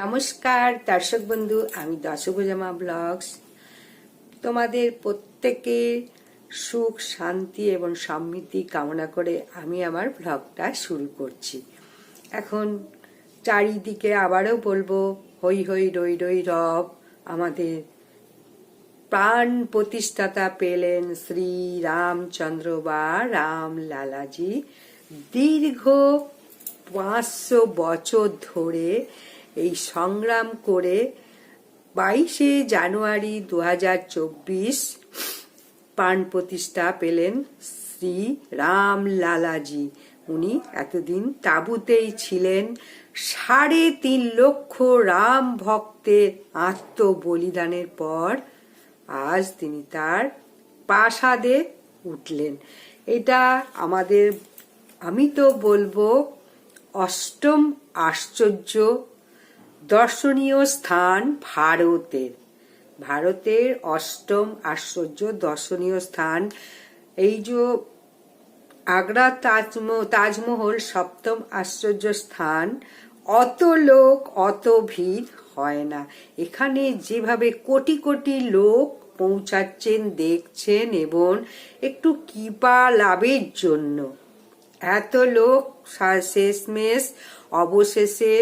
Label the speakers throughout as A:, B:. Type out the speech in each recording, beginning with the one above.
A: নমস্কার, দর্শক বন্ধু, আমি দশভুজামা ব্লগস। তোমাদের প্রত্যেকের সুখ, শান্তি এবং সমৃদ্ধি কামনা করে আমি আমার ব্লগটা শুরু করছি। এখন চারিদিকে আবারও বলব, হই হই রই রই রব, আমাদের প্রাণ প্রতিষ্ঠাতা পেলেন শ্রী রামচন্দ্র বা রাম লালাজি। দীর্ঘ পাঁচশো বছর ধরে এই সংগ্রাম করে বাইশে জানুয়ারি দু হাজার চব্বিশ প্রাণ প্রতিষ্ঠা পেলেন শ্রী রাম লালাজি। উনি এতদিন তাঁবুতেই ছিলেন। সাড়ে তিন লক্ষ রাম ভক্তের আত্মবলিদানের পর আজ তিনি তার প্রাসাদে উঠলেন। এটা আমাদের, আমি তো বলব, অষ্টম আশ্চর্য দর্শনীয় স্থান ভারতের। ভারতের অষ্টম আশ্চর্য দর্শনীয় স্থান এই যে আগ্রা তাজমহল সপ্তম আশ্চর্য স্থান, অত লোক, অত ভিড় হয় না। এখানে যেভাবে কোটি কোটি লোক পৌঁছাচ্ছেন, দেখছেন এবং একটু কৃপা লাভের জন্য। এত লোক শেষমেশ অবশেষে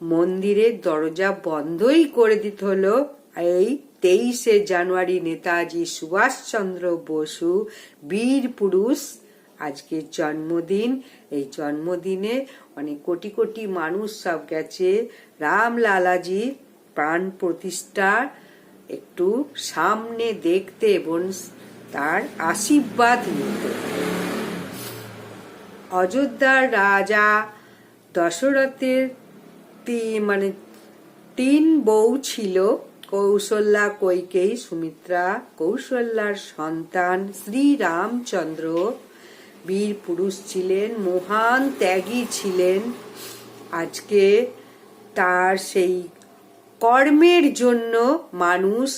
A: মন্দিরের দরজা বন্ধই করে দিতে হলো। এই তেইশে জানুয়ারি নেতাজি সুভাষচন্দ্র বসু, বীর পুরুষ, আজকের জন্মদিন। এই জন্মদিনে অনেক কোটি কোটি মানুষ সব গেছে। রাম লালাজি প্রাণ প্রতিষ্ঠা, একটু সামনে দেখতে এবং তার আশীর্বাদ নিতে। অযোধ্যার রাজা দশরথের মানে তিন বউ ছিল, কৌশল্যা, কৈকেয়ী, সুমিত্রা, কৌশল্যার সন্তান শ্রী রামচন্দ্র বীর পুরুষ ছিলেন, মহান ত্যাগী ছিলেন। আজকে তার সেই কর্মের জন্য মানুষ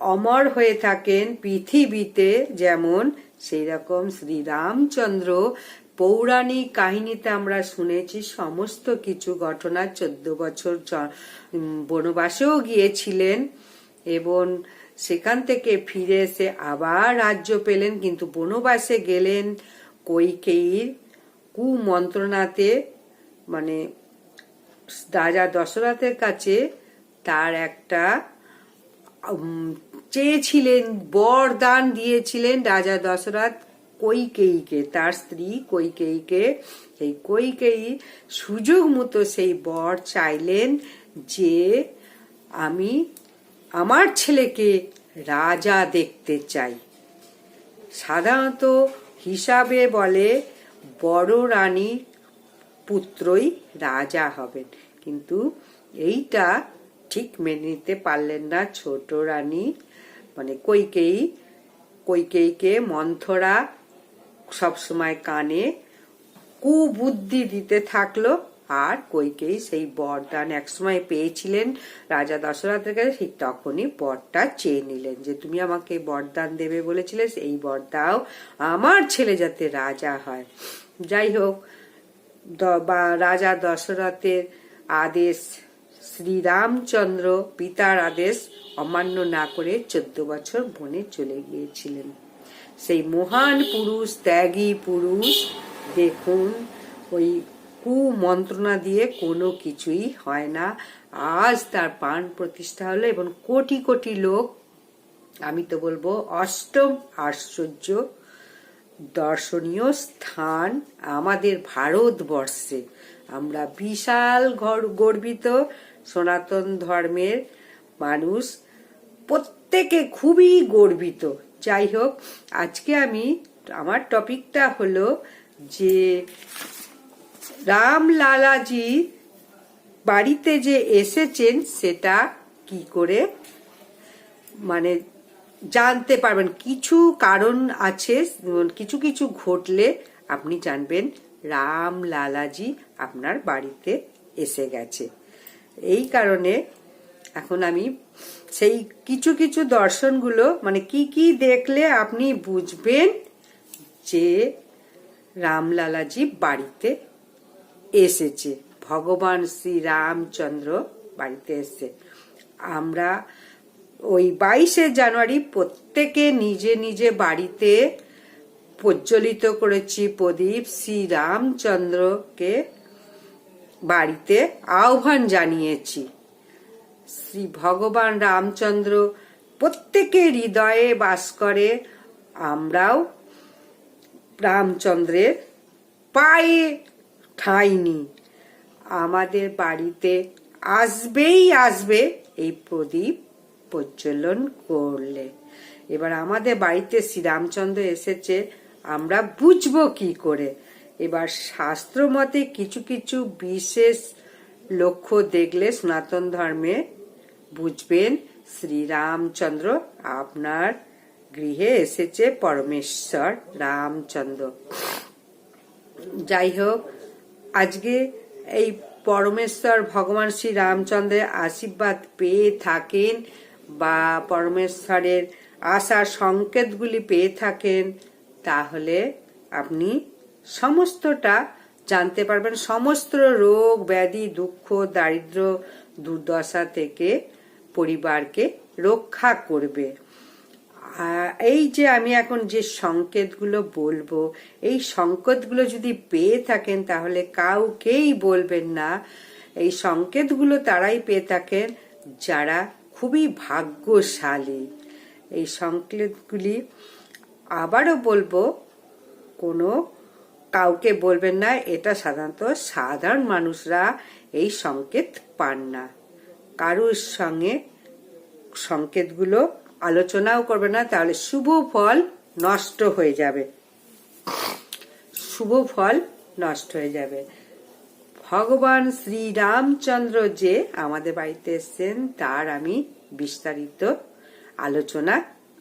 A: অমর হয়ে থাকেন পৃথিবীতে, যেমন সেই রকম শ্রী রামচন্দ্র পৌরাণিক কাহিনীতে আমরা শুনেছি সমস্ত কিছু ঘটনা চোদ্দ বছর বনবাসেও গিয়েছিলেন এবং সেখান থেকে ফিরে এসে আবার রাজ্য পেলেন, কিন্তু বনবাসে গেলেন কৈকেয়ীর কুমন্ত্রণাতে। মানে রাজা দশরথের কাছে তার একটা চেয়েছিলেন, বরদান দিয়েছিলেন রাজা দশরথ। কৈকেয়ীকে তার স্ত্রী কৈকেয়ীকে সেই কৈকেয়ী সুযোগ মতো সেই বর চাইলেন যে আমি আমার ছেলেকে রাজা দেখতে চাই। সাধারণত হিসাবে বলে বড় রানী পুত্রই রাজা হবেন। কিন্তু এইটা ঠিক মেনে নিতে পারলেন না ছোট রানী। মানে কৈকেয়ী কৈকেয়ীকে মন্থরা সবসময় কানে কুবুদ্ধি দিতে থাকল। আর কৈকেয়ী সেই বরদান একসময় পেয়েছিলেন রাজা দশরথের কাছে, ঠিক তখনই বরটা চেয়ে নিলেন যে, তুমি আমাকে বরদান দেবে বলেছিলে এই বর দাও আমার ছেলে যাতে রাজা হয়। যাই হোক রাজা দশরথের আদেশ, শ্রীরামচন্দ্র পিতার আদেশ অমান্য না করে চোদ্দ বছর বনে চলে গিয়েছিলেন। সেই মহান পুরুষ, ত্যাগী পুরুষ, দেখুন, ওই কুমন্ত্রণা দিয়ে কোনো কিছুই হয় না। আজ তার প্রাণ প্রতিষ্ঠা হলো এবং কোটি কোটি লোক, আমি তো বলব অষ্টম আশ্চর্য দর্শনীয় স্থান আমাদের ভারতবর্ষে। আমরা বিশাল ঘর গর্বিত সনাতন ধর্মের মানুষ, প্রত্যেকে খুবই গর্বিত। যাই হোক আজকে আমি, আমার টপিকটা হলো যে রাম লালাজি বাড়িতে যে এসেছেন সেটা কি করে? মানে জানতে পারবেন, কিছু কারণ আছে, কিছু কিছু ঘটলে আপনি জানবেন রাম লালাজি আপনার বাড়িতে এসে গেছে। এই কারণে এখন আমি সেই কিছু কিছু দর্শনগুলো মানে কি কি দেখলে আপনি বুঝবেন যে রামলালাজি বাড়িতে এসেছে, ভগবান শ্রী রামচন্দ্র বাড়িতে এসছে। আমরা ওই বাইশে জানুয়ারি প্রত্যেকে নিজে নিজে বাড়িতে প্রজ্বলিত করেছি প্রদীপ শ্রী রামচন্দ্রকে বাড়িতে আহ্বান জানিয়েছি। শ্রী ভগবান রামচন্দ্র প্রত্যেকের হৃদয়ে বাস করে, আমরাও রামচন্দ্রের পায়ে ঠাঁই নি আমাদের বাড়িতে আসবেই আসবে এই প্রদীপ প্রজ্বলন করলে। এবার আমাদের বাড়িতে শ্রীরামচন্দ্র এসেছে, আমরা বুঝব কি করে। এবার শাস্ত্র মতে কিছু কিছু বিশেষ লক্ষ্য দেখলে সনাতন ধর্মে বুঝবেন, শ্রীরামচন্দ্র আপনার গৃহে এসেছে পরমেশ্বর রামচন্দ্র। যাই হোক, আজকে এই পরমেশ্বর ভগবান শ্রী রামচন্দ্রের আশীর্বাদ পেয়ে থাকেন বা পরমেশ্বরের আশার সংকেতগুলি পেয়ে থাকেন, তাহলে আপনি সমস্তটা জানতে পারবেন। সমস্ত রোগ, ব্যাধি, দুঃখ দারিদ্র দুর্দশা থেকে পরিবারকে রক্ষা করবে। এই যে আমি এখন যে সংকেতগুলো বলব, এই সংকেতগুলো যদি পেয়ে থাকেন, তাহলে কাউকেই বলবেন না। এই সংকেতগুলো তারাই পেয়ে থাকেন যারা খুবই ভাগ্যশালী। এই সংকেতগুলি আবারও বলব, কোনো কাউকে বলবেন না, এটা সাধারণত সাধারণ মানুষরা এই সংকেত পান না। কারুর সঙ্গে সংকেতগুলো আলোচনাও করবে না, তাহলে শুভ ফল নষ্ট হয়ে যাবে। শুভ ফল নষ্ট হয়ে যাবে। ভগবান শ্রী রামচন্দ্র যে আমাদের বাড়িতে এসছেন, তার আমি বিস্তারিত আলোচনা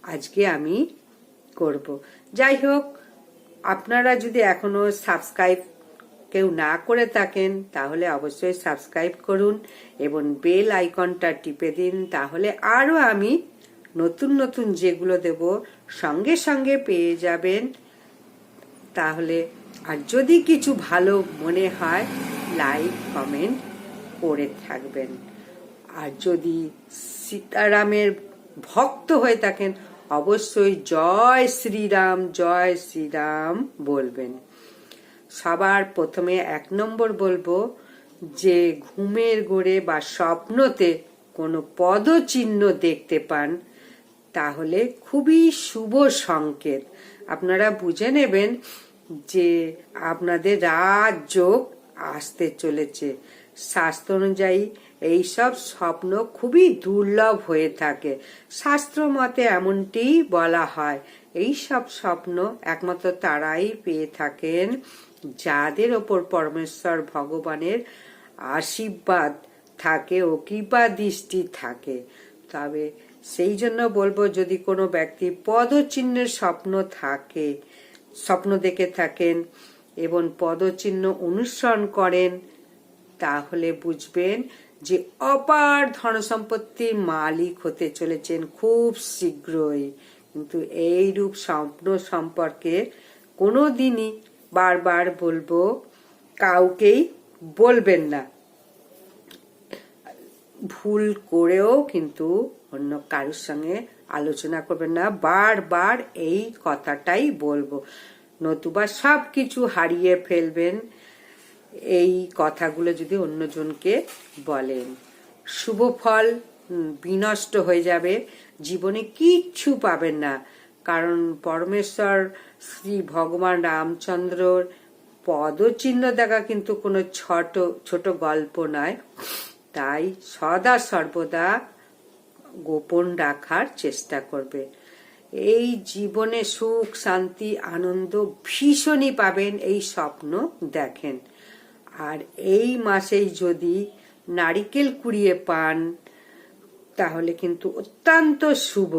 A: আজকে আমি করব। যাই হোক, আপনারা যদি এখনও সাবস্ক্রাইব কেউ না করে থাকেন, তাহলে অবশ্যই সাবস্ক্রাইব করুন এবং বেল আইকনটা টিপে দিন, তাহলে আরও আমি নতুন নতুন যেগুলো দেব সঙ্গে সঙ্গে পেয়ে যাবেন। তাহলে আর যদি কিছু ভালো মনে হয়, লাইক, কমেন্ট করে থাকবেন। আর যদি সীতারামের ভক্ত হয়ে থাকেন, অবশ্যই জয় শ্রীরাম জয় শ্রীরাম বলবেন। সবার প্রথমে এক নম্বর বলব যে ঘুমের গোড়ে বা স্বপ্নতে কোনো পদচিহ্ন দেখতে পান, তাহলে খুবই শুভ সংকেত। আপনারা বুঝে নেবেন যে আপনাদের রাজযোগ আসতে চলেছে। শাস্ত্র অনুযায়ী এইসব স্বপ্ন খুবই দুর্লভ হয়ে থাকে। শাস্ত্র মতে এমনটিই বলা হয়। এইসব স্বপ্ন একমাত্র তারাই পেয়ে থাকেন। যাদের ওপর পরমেশ্বর ভগবানের আশীর্বাদ থাকে ও কৃপা দৃষ্টি থাকে। তবে সেই জন্য বলব, যদি কোনো ব্যক্তি পদচিহ্নের স্বপ্ন থাকে, স্বপ্ন দেখে থাকেন এবং পদচিহ্ন অনুসরণ করেন, তাহলে বুঝবেন যে অপার ধনসম্পত্তির মালিক হতে চলেছেন খুব শীঘ্রই। কিন্তু এই রূপ স্বপ্ন সম্পর্কে কোনো দিনই বারবার বলব, কাউকেই বলবেন না। ভুল করেও কিন্তু অন্য কারোর সঙ্গে আলোচনা করবেন না। বারবার এই কথাটাই বলব। নতুবা সব কিছু হারিয়ে ফেলবেন। এই কথাগুলো যদি অন্যজনকে বলেন, শুভ ফল বিনষ্ট হয়ে যাবে। জীবনে কিচ্ছু পাবেন না। কারণ পরমেশ্বর শ্রী ভগবান রামচন্দ্রর পদচিহ্ন দেখা কিন্তু কোনো ছোট ছোট গল্প নয়। তাই সদা সর্বদা গোপন রাখার চেষ্টা করবে। এই জীবনে সুখ, শান্তি, আনন্দ ভীষণই পাবেন, এই স্বপ্ন দেখেন। আর এই মাসেই যদি নারিকেল কুড়িয়ে পান, তাহলে কিন্তু অত্যন্ত শুভ।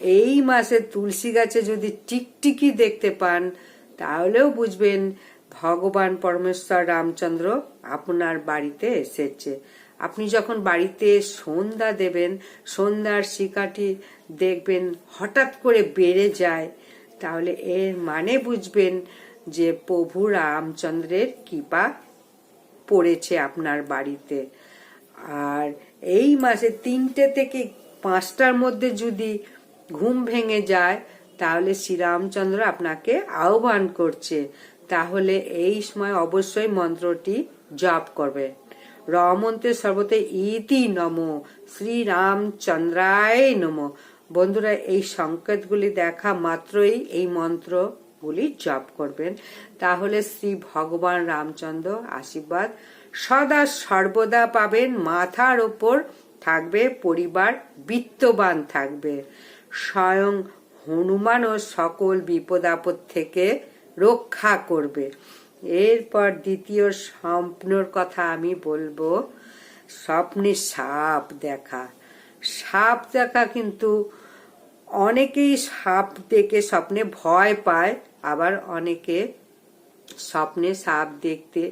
A: এই মাসে তুলসী গাছে যদি টিকটিকি দেখতে পান, তাহলেও বুঝবেন ভগবান পরমেশ্বর রামচন্দ্র আপনার বাড়িতে এসেছে। আপনি যখন বাড়িতে সন্ধ্যা দেবেন, সন্ধ্যার শিকাটি দেখবেন, হঠাৎ করে বেড়ে যায়, তাহলে এর মানে বুঝবেন যে প্রভু রামচন্দ্রের কৃপা পড়েছে আপনার বাড়িতে। আর এই মাসে তিনটে থেকে পাঁচটার মধ্যে যদি ঘুম ভেঙে যায়, তাহলে শ্রীরামচন্দ্র আপনাকে আহ্বান করছে। তাহলে এই সময় অবশ্যই মন্ত্রটি জপ করবে। রমন্ত্রে সর্বতে ইতি নম, শ্রীরামচন্দ্রায় নম। বন্ধুরা, এই সংকেতগুলি দেখা মাত্রই এই মন্ত্রগুলি জপ করবেন। তাহলে শ্রী ভগবান রামচন্দ্র আশীর্বাদ সদা সর্বদা পাবেন, মাথার ওপর থাকবে, পরিবার বিত্তবান থাকবে। স্বয়ং হনুমানও সকল বিপদ আপদ থেকে রক্ষা করবে। এরপর দ্বিতীয় স্বপ্নর কথা আমি বলব, স্বপ্নে সাপ দেখা। সাপ দেখা কিন্তু অনেকেই সাপ দেখে স্বপ্নে ভয় পায়, আবার অনেকে স্বপ্নে সাপ দেখতে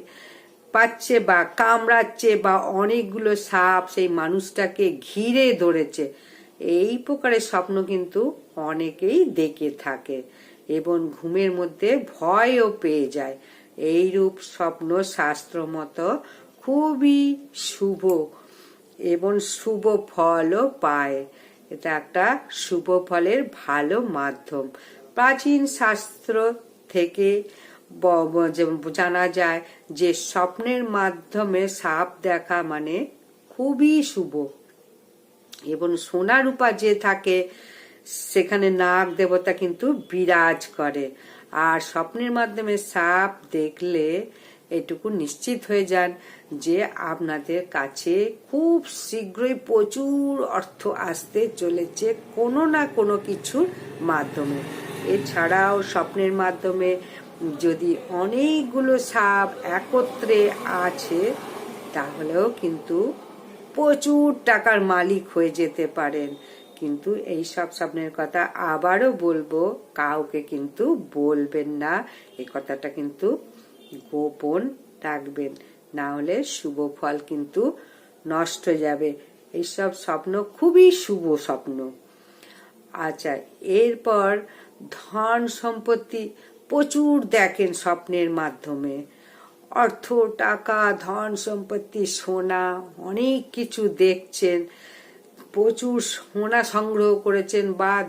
A: পাচ্ছে বা কামড়াচ্ছে বা অনেকগুলো সাপ সেই মানুষটাকে ঘিরে ধরেছে। এই প্রকারের স্বপ্ন কিন্তু অনেকেই দেখে থাকে এবং ঘুমের মধ্যে ভয়ও পেয়ে যায়। এইরূপ স্বপ্ন শাস্ত্র মতো খুবই শুভ এবং শুভ ফলও পায়। এটা একটা শুভ ফলের ভালো মাধ্যম। প্রাচীন শাস্ত্র থেকে জানা যায় যে স্বপ্নের মাধ্যমে সাপ দেখা মানে খুবই শুভ। এবং সোনা রূপা যে থাকে, সেখানে নাগ দেবতা কিন্তু বিরাজ করে। আর স্বপ্নের মাধ্যমে সাপ দেখলে এটুকু নিশ্চিত হয়ে যান যে আপনাদের কাছে খুব শীঘ্রই প্রচুর অর্থ আসতে চলেছে কোনো না কোনো কিছুর মাধ্যমে। এছাড়াও স্বপ্নের মাধ্যমে যদি অনেকগুলো সাপ একত্রে আছে, তাহলেও কিন্তু প্রচুর টাকার মালিক হয়ে যেতে পারেন। কিন্তু এই সব স্বপ্নের কথা আবারও বলব, কাউকে কিন্তু বলবেন না। এই কথাটা কিন্তু গোপন রাখবেন। না হলে শুভ ফল কিন্তু নষ্ট যাবে। এইসব স্বপ্ন খুবই শুভ স্বপ্ন। আচ্ছা এরপর ধন সম্পত্তি প্রচুর দেখেন স্বপ্নের মাধ্যমে। অর্থ, টাকা, ধন, সম্পত্তি, সোনা, অনেক কিছু দেখছেন। প্রচুর সোনা সংগ্রহ করেছেন বা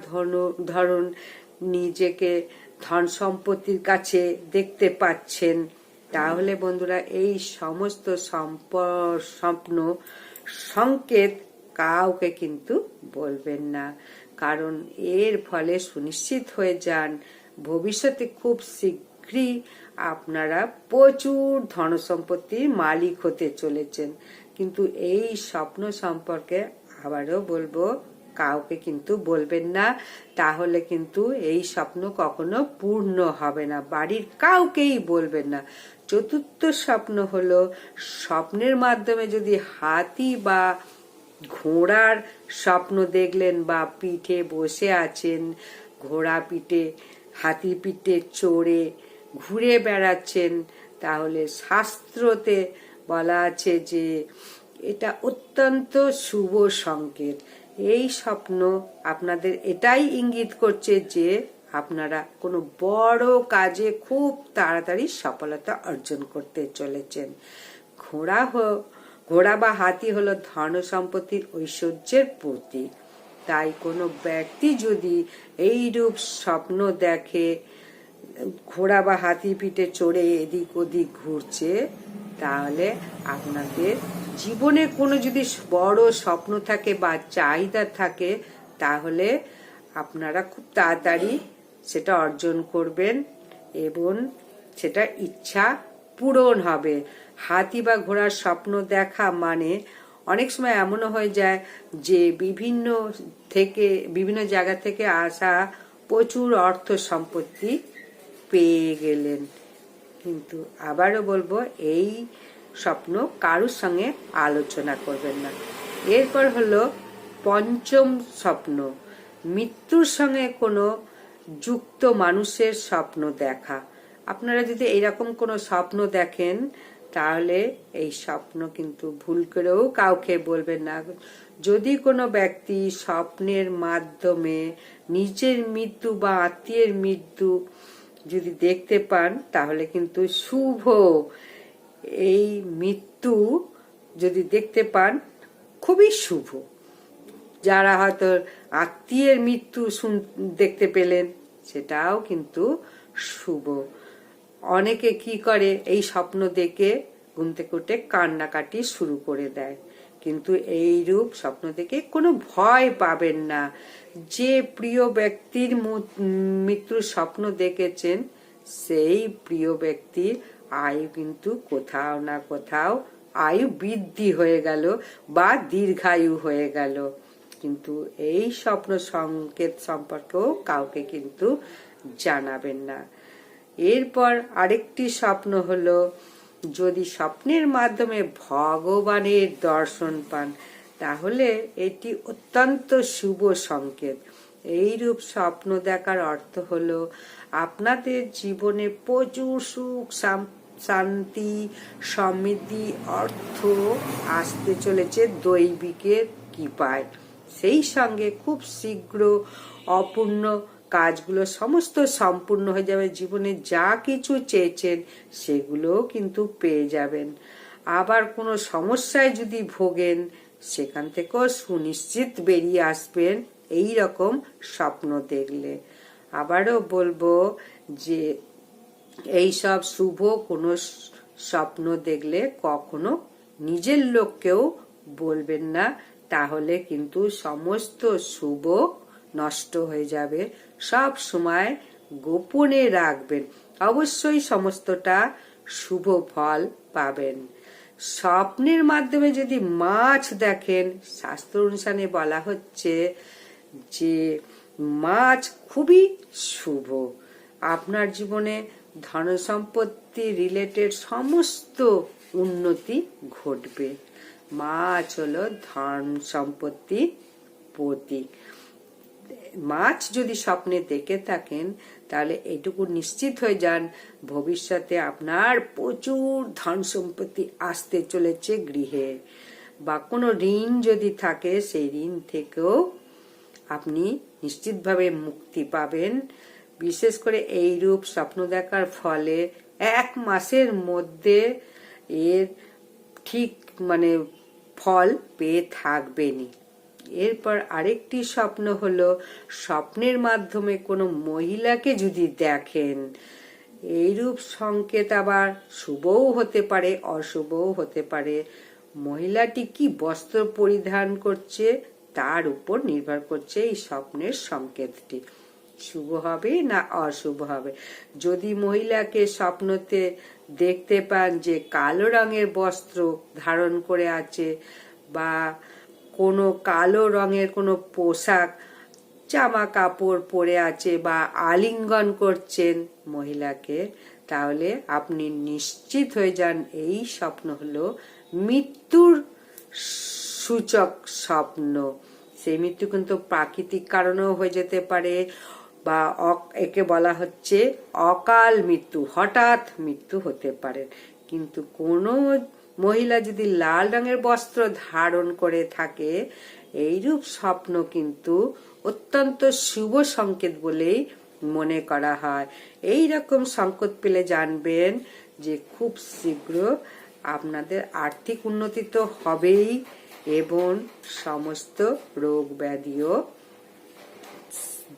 A: ধরুন নিজেকে ধন সম্পত্তির কাছে দেখতে পাচ্ছেন। তাহলে বন্ধুরা, এই সমস্ত স্বপ্ন, সংকেত কাউকে কিন্তু বলবেন না। কারণ এর ফলে সুনিশ্চিত হয়ে যান। ভবিষ্যতে খুব শীঘ্রই আপনারা প্রচুর ধন সম্পত্তির মালিক হতে চলেছেন। কিন্তু এই স্বপ্ন সম্পর্কে আবারও বলব, কাউকে কিন্তু বলবেন না। তাহলে কিন্তু এই স্বপ্ন কখনো পূর্ণ হবে না। বাড়ির কাউকেই বলবেন না। চতুর্থ স্বপ্ন হলো, স্বপ্নের মাধ্যমে যদি হাতি বা ঘোড়ার স্বপ্ন দেখলেন বা পিঠে বসে আছেন, ঘোড়া পিঠে হাতি পিঠে চড়ে ঘুরে বেড়াচ্ছেন, তাহলে শাস্ত্রতে বলা আছে যে এটা অত্যন্ত শুভ সংকেত। এই স্বপ্ন আপনাদের এটাই ইঙ্গিত করছে যে আপনারা কোনো বড় কাজে খুব তাড়াতাড়ি সফলতা অর্জন করতে চলেছেন। ঘোড়া ঘোড়া বা হাতি হলো ধন সম্পত্তির ঐশ্বর্যের প্রতীক। তাই কোনো ব্যক্তি যদি এইরূপ স্বপ্ন দেখে ঘোড়া বা হাতি পিঠে চড়ে এদিক ওদিক ঘুরছে, তাহলে আপনাদের জীবনে কোনো যদি বড় স্বপ্ন থাকে বা চাহিদা থাকে, তাহলে আপনারা খুব তাড়াতাড়ি সেটা অর্জন করবেন এবং সেটা ইচ্ছা পূরণ হবে। হাতি বা ঘোড়ার স্বপ্ন দেখা মানে অনেক সময় এমনও হয়ে যায় যে বিভিন্ন থেকে, বিভিন্ন জায়গা থেকে আসা প্রচুর অর্থ সম্পত্তি পেয়ে গেলেন। কিন্তু আবারও বলব, এই স্বপ্ন কারুর সঙ্গে আলোচনা করবেন না। এরপর হলো পঞ্চম স্বপ্ন, মৃত্যুর সঙ্গে কোনো যুক্ত মানুষের স্বপ্ন দেখা। আপনারা যদি এইরকম কোনো স্বপ্ন দেখেন, তাহলে এই স্বপ্ন কিন্তু ভুল করেও কাউকে বলবেন না। যদি কোনো ব্যক্তি স্বপ্নের মাধ্যমে নিজের মৃত্যু বা আত্মীয়ের মৃত্যু যদি দেখতে পান, তাহলে কিন্তু শুভ এই মৃত্যু যদি দেখতে পান, খুবই শুভ। যারা হয়তো আত্মীয়ের মৃত্যু শুন, দেখতে পেলেন, সেটাও কিন্তু শুভ। অনেকে কি করে এই স্বপ্ন দেখে ঘুম থেকে উঠে কান্নাকাটি শুরু করে দেয়। কিন্তু এই রূপ স্বপ্ন থেকে কোনো ভয় পাবেন না। যে প্রিয় ব্যক্তির মু- মৃত্যুর স্বপ্ন দেখেছেন, সেই প্রিয় ব্যক্তির আয়ু কিন্তু কোথাও না কোথাও আয়ু বৃদ্ধি হয়ে গেল বা দীর্ঘায়ু হয়ে গেল। কিন্তু এই স্বপ্ন সংকেত সম্পর্কেও কাউকে কিন্তু জানাবেন না। এরপর আরেকটি স্বপ্ন হলো যদি স্বপ্নের মাধ্যমে ভগবানের দর্শন পান, তাহলে এটি অত্যন্ত শুভ সংকেত। এইরূপ স্বপ্ন দেখার অর্থ হলো, আপনাদের জীবনে প্রচুর সুখ শান্তি, সমৃদ্ধি, অর্থ আসতে চলেছে দৈবিকের কৃপায়। সেই সঙ্গে খুব শীঘ্র অপূর্ণ কাজগুলো সমস্ত সম্পূর্ণ হয়ে যাবে, জীবনে যা কিছু চেয়েছেন সেগুলোও কিন্তু পেয়ে যাবেন। আবার কোনো সমস্যায় যদি ভোগেন, সেখান থেকেও সুনিশ্চিত বেরিয়ে আসবেন, এই রকম স্বপ্ন দেখলে। আবারও বলব যে, এই সব শুভ কোনো স্বপ্ন দেখলে কখনো নিজের লোককেও বলবেন না। তাহলে কিন্তু সমস্ত শুভ নষ্ট হয়ে যাবে। সব সময় গোপনে রাখবেন। অবশ্যই সমস্তটা শুভ ফল পাবেন। স্বপ্নের মাধ্যমে যদি মাছ দেখেন, শাস্ত্র অনুসারে বলা হচ্ছে যে মাছ খুবই শুভ। আপনার জীবনে ধন সম্পত্তি রিলেটেড সমস্ত উন্নতি ঘটবে। মাছ হলো ধন সম্পত্তি প্রতীক। মাছ যদি স্বপ্নে দেখে থাকেন, তাহলে এটুকু নিশ্চিত হয়ে যান, ভবিষ্যতে আপনার প্রচুর ধন সম্পত্তি আসতে চলেছে গৃহে। বা কোনো ঋণ যদি থাকে, সেই ঋণ থেকেও আপনি নিশ্চিতভাবে মুক্তি পাবেন। বিশেষ করে এই রূপ স্বপ্ন দেখার ফলে এক মাসের মধ্যে এর ঠিক মানে ফল পেয়ে থাকবেনই। এরপর আরেকটি স্বপ্ন হলো স্বপ্নের মাধ্যমে কোনো মহিলাকে যদি দেখেন, এইরূপ সংকেত আবার শুভও হতে পারে, অশুভও হতে পারে। মহিলাটি কি বস্ত্র পরিধান করছে, তার উপর নির্ভর করছে এই স্বপ্নের সংকেতটি। শুভ হবে না অশুভ হবে? যদি মহিলাকে স্বপ্নতে দেখতে পান যে কালো রঙের বস্ত্র ধারণ করে আছে বা কোনো কালো রঙের কোনো পোশাক জামা কাপড় পরে আছে বা আলিঙ্গন করছেন মহিলাকে, তাহলে আপনি নিশ্চিত হয়ে যান এই স্বপ্ন হলো মৃত্যুর সূচক স্বপ্ন। সেই মৃত্যু কিন্তু প্রাকৃতিক কারণেও হয়ে যেতে পারে বা একে বলা হচ্ছে অকাল মৃত্যু, হঠাৎ মৃত্যু হতে পারে। কিন্তু কোনো মহিলা যদি লাল রঙের বস্ত্র ধারণ করে থাকে, এইরূপ স্বপ্ন কিন্তু অত্যন্ত শুভ সংকেত বলেই মনে করা হয়। এই রকম সংকেত পেলে জানবেন যে খুব শীঘ্র আপনাদের আর্থিক উন্নতি তো হবেই এবং সমস্ত রোগ ব্যাধিও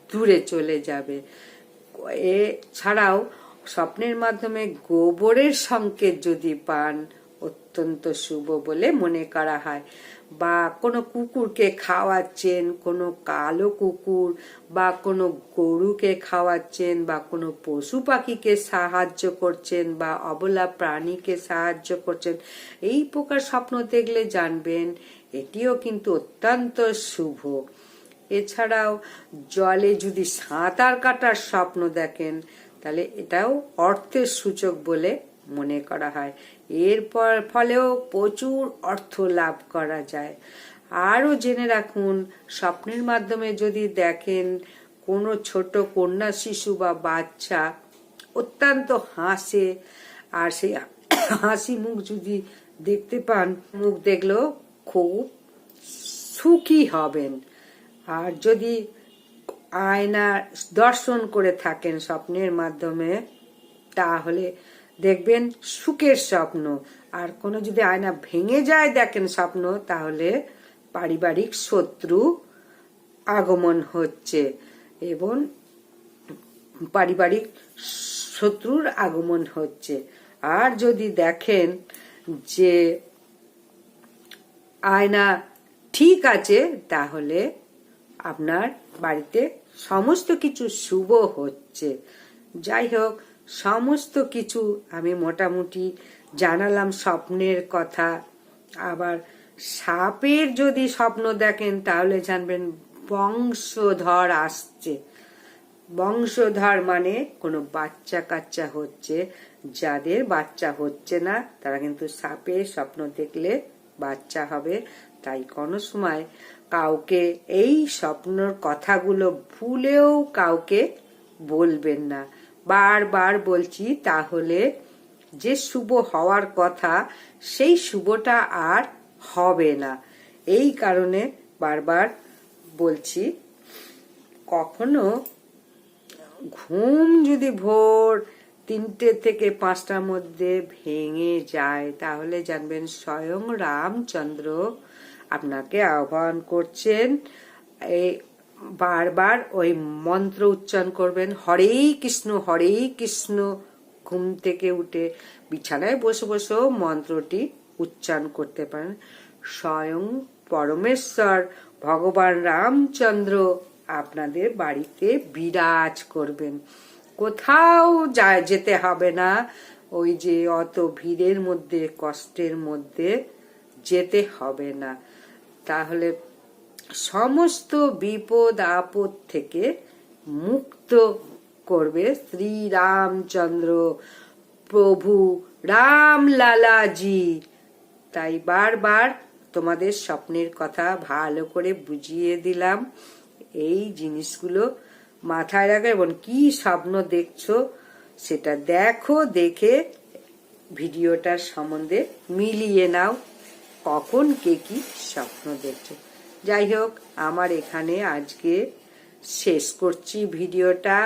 A: দূরে চলে যাবে। এছাড়াও স্বপ্নের মাধ্যমে গোবরের সংকেত যদি পান অত্যন্ত শুভ বলে মনে করা হয়। বা কোনো কুকুরকে খাওয়াচ্ছেন, কোনো কালো কুকুর বা কোনো গরুকে খাওয়াচ্ছেন বা কোনো পশু পাখিকে সাহায্য করছেন বা অবলা প্রাণীকে সাহায্য করছেন, এই প্রকার স্বপ্ন দেখলে জানবেন এটিও কিন্তু অত্যন্ত শুভ। এছাড়াও জলে যদি সাঁতার কাটার স্বপ্ন দেখেন, তাহলে এটাও অর্থের সূচক বলে মনে করা হয়। এরপর ফলেও প্রচুর অর্থ লাভ করা যায়। আরও জেনে রাখুন, স্বপ্নের মাধ্যমে যদি দেখেন কোনো ছোট কন্যা শিশু বা বাচ্চা অত্যন্ত হাসে, আর সেই হাসি মুখ যদি দেখতে পান, মুখ দেখলেও খুব সুখী হবেন। আর যদি আয়না দর্শন করে থাকেন স্বপ্নের মাধ্যমে, তাহলে দেখবেন সুখের স্বপ্ন। আর কোনো যদি আয়না ভেঙে যায় দেখেন স্বপ্ন, তাহলে পারিবারিক শত্রু আগমন হচ্ছে এবং পারিবারিক শত্রুর আগমন হচ্ছে। আর যদি দেখেন যে আয়না ঠিক আছে, তাহলে আপনার বাড়িতে সমস্ত কিছু শুভ হচ্ছে। যাই হোক সমস্ত কিছু আমি মোটামুটি জানালাম স্বপ্নের কথা। আবার সাপের যদি স্বপ্ন দেখেন, তাহলে জানবেন বংশধর আসছে। বংশধর মানে কোনো বাচ্চা কাচ্চা হচ্ছে, যাদের বাচ্চা হচ্ছে না, তারা কিন্তু সাপে স্বপ্ন দেখলে বাচ্চা হবে। তাই কোনো সময় কাউকে এই স্বপ্নর কথাগুলো ভুলেও কাউকে বলবেন না। বারবার বলছি, তাহলে যে শুভ হওয়ার কথা, সেই শুভটা আর হবে না। এই কারণে বারবার বলছি, কখনো ঘুম যদি ভোর তিনটে থেকে পাঁচটার মধ্যে ভেঙে যায়, তাহলে জানবেন স্বয়ং রামচন্দ্র আপনাকে আহ্বান করছেন এই বারবার ওই মন্ত্র উচ্চারণ করবেন হরেই কৃষ্ণ হরেই কৃষ্ণ। ঘুম থেকে উঠে বিছানায় বসে বসেও মন্ত্রটি উচ্চারণ করতে পারেন। স্বয়ং পরমেশ্বর ভগবান রামচন্দ্র আপনাদের বাড়িতে বিরাজ করবেন। কোথাও যা যেতে হবে না। ওই যে অত ভিড়ের মধ্যে, কষ্টের মধ্যে যেতে হবে না। তাহলে সমস্ত বিপদ আপদ থেকে মুক্ত করবে শ্রী রামচন্দ্র প্রভু রামলালাজি। তাই বারবার তোমাদের স্বপ্নের কথা ভালো করে বুঝিয়ে দিলাম। এই জিনিসগুলো মাথায় রাখো এবং কি স্বপ্ন দেখছ সেটা দেখো, দেখে ভিডিওটার সম্বন্ধে মিলিয়ে নাও। কখন কে কি স্বপ্ন দেখছ। যাই হোক, আমার এখানে আজকে শেষ করছি ভিডিওটা।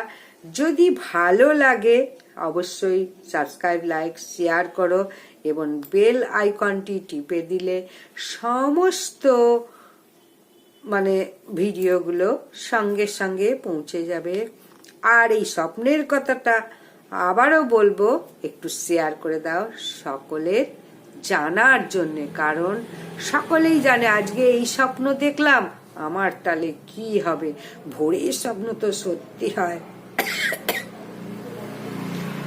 A: যদি ভালো লাগে, অবশ্যই সাবস্ক্রাইব, লাইক, শেয়ার করো এবং বেল আইকনটি টিপে দিলে সমস্ত মানে ভিডিওগুলো সঙ্গে সঙ্গে পৌঁছে যাবে। আর এই স্বপ্নের কথাটা আবারও বলব, একটু শেয়ার করে দাও সকলের। জানার জন্যে, কারণ সকলেই জানে, আজকে এই স্বপ্ন দেখলাম, আমার তালে কি হবে? ভোরের স্বপ্ন তো সত্যি হয়।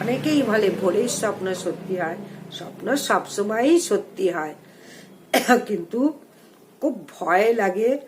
A: অনেকেই বলে, ভোরের স্বপ্ন সত্যি হয়। স্বপ্ন সবসময়ই সত্যি হয়। কিন্তু খুব ভয় লাগে